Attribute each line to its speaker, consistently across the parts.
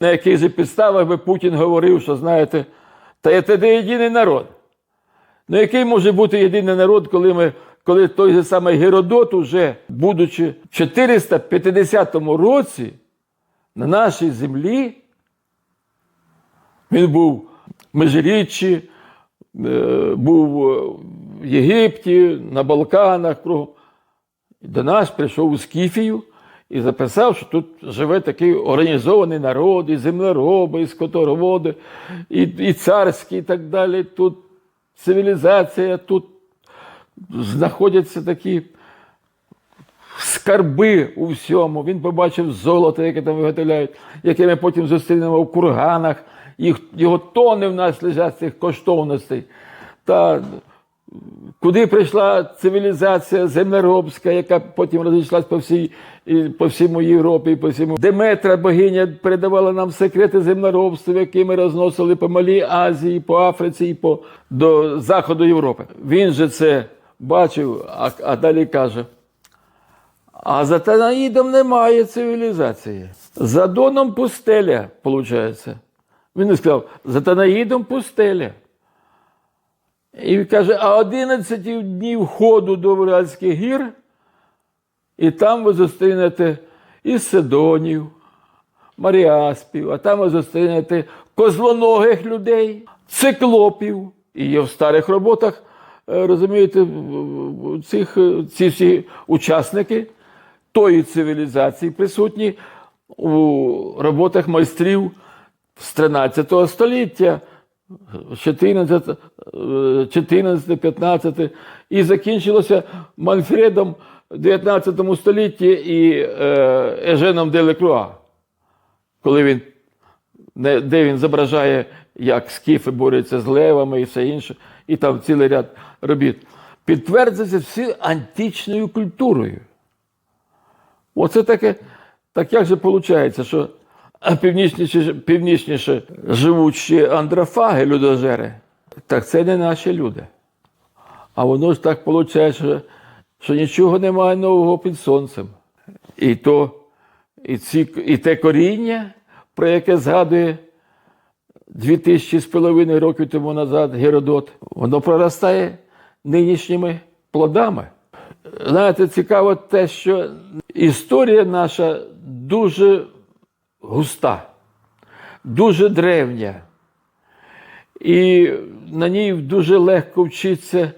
Speaker 1: На яких же підставах би Путін говорив, що знаєте, та це де єдиний народ. Ну, який може бути єдиний народ, коли ми, коли той же самий Геродот, уже, будучи в 450 році на нашій землі, він був в Межиріччі, е, був в Єгипті, на Балканах. До нас прийшов у Скіфію і записав, що тут живе такий організований народ, і землероби, і скотороводи, і, і царські, і так далі. Тут цивілізація, тут знаходяться такі скарби у всьому. Він побачив золото, яке там виготовляють, яке ми потім зустрінемо в курганах. Їх, його тони в нас лежать цих коштовностей. Та куди прийшла цивілізація землеробська, яка потім розійшлась по всій по всьому Європі, по всьому. Деметра богиня передавала нам секрети землеробства, які ми розносили по Малій Азії, по Африці і по до Заходу Європи. Він же це бачив, а, а далі каже. А за Танаїдом немає цивілізації. За Доном пустеля, виходить. Він не сказав, за Танаїдом пустеля. І каже, а 11 днів ходу до Уральських гір, і там ви зустрінете і Сидонів, Маріаспів, а там ви зустрінете козлоногих людей, циклопів. І є в старих роботах, е, розумієте, цих, ці всі учасники тої цивілізації присутні у роботах майстрів з 13 століття. 14, 14, 15 і закінчилося Манфредом в 19 столітті і е, Еженом де Лекруа, коли він, де він зображає, як скіфи борються з левами і все інше, і там цілий ряд робіт. Підтверджується всі античною культурою. Оце таке, так як же виходить, що північніше, північніше живуть андрофаги, людожери, так це не наші люди. А воно ж так виходить, що, що нічого немає нового під сонцем. І, то, і, ці, і те коріння, про яке згадує дві тисячі з половиною років тому назад Геродот, воно проростає нинішніми плодами. Знаєте, цікаво те, що історія наша дуже густа, дуже древня. І на ній дуже легко вчитися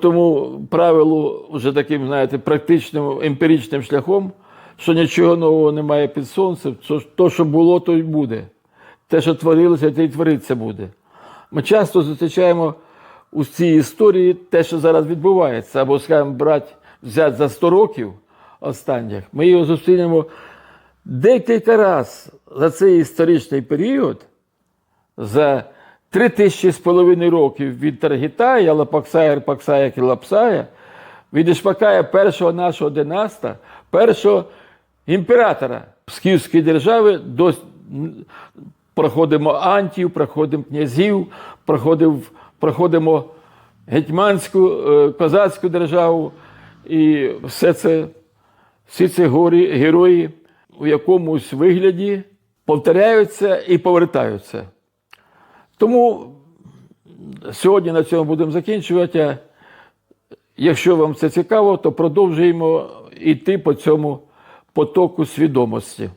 Speaker 1: тому правилу, вже таким, знаєте, практичним емпіричним шляхом, що нічого нового немає під сонцем, то, що було, то й буде. Те, що творилося, те й твориться буде. Ми часто зустрічаємо у цій історії те, що зараз відбувається, або, скажімо, брати, взяти за 100 років останніх, ми його зустрінемо декілька разів за цей історичний період, за три тисячі з половиною років від Таргітая, Лапаксая, Арпаксая, Кілапсая, від Ішпакая першого нашого династа, першого імператора Скіфської держави до проходимо антів, проходимо князів, проходимо, проходимо гетьманську, е, козацьку державу. І все це, всі ці горі, герої у якомусь вигляді повторяються і повертаються. Тому сьогодні на цьому будемо закінчувати. Якщо вам це цікаво, то продовжуємо йти по цьому потоку свідомості.